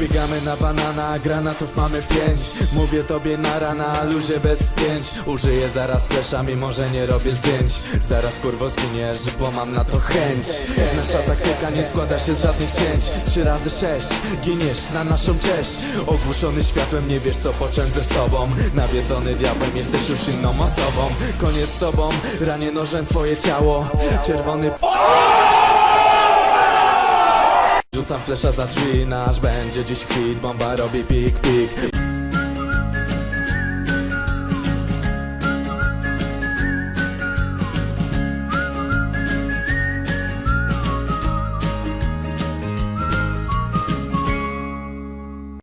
Biegamy na banana, granatów mamy pięć. Mówię tobie na rana, luzie bez spięć. Użyję zaraz flesza, mimo że nie robię zdjęć. Zaraz kurwo zginiesz, bo mam na to chęć. Nasza taktyka nie składa się z żadnych cięć. Trzy razy sześć, giniesz na naszą cześć. Ogłuszony światłem, nie wiesz co począć ze sobą. Nawiedzony diabłem, jesteś już inną osobą. Koniec z tobą, ranię nożem twoje ciało. Czerwony Rzucam flesza za drzwi, nasz będzie dziś kwit Bomba robi pik, pik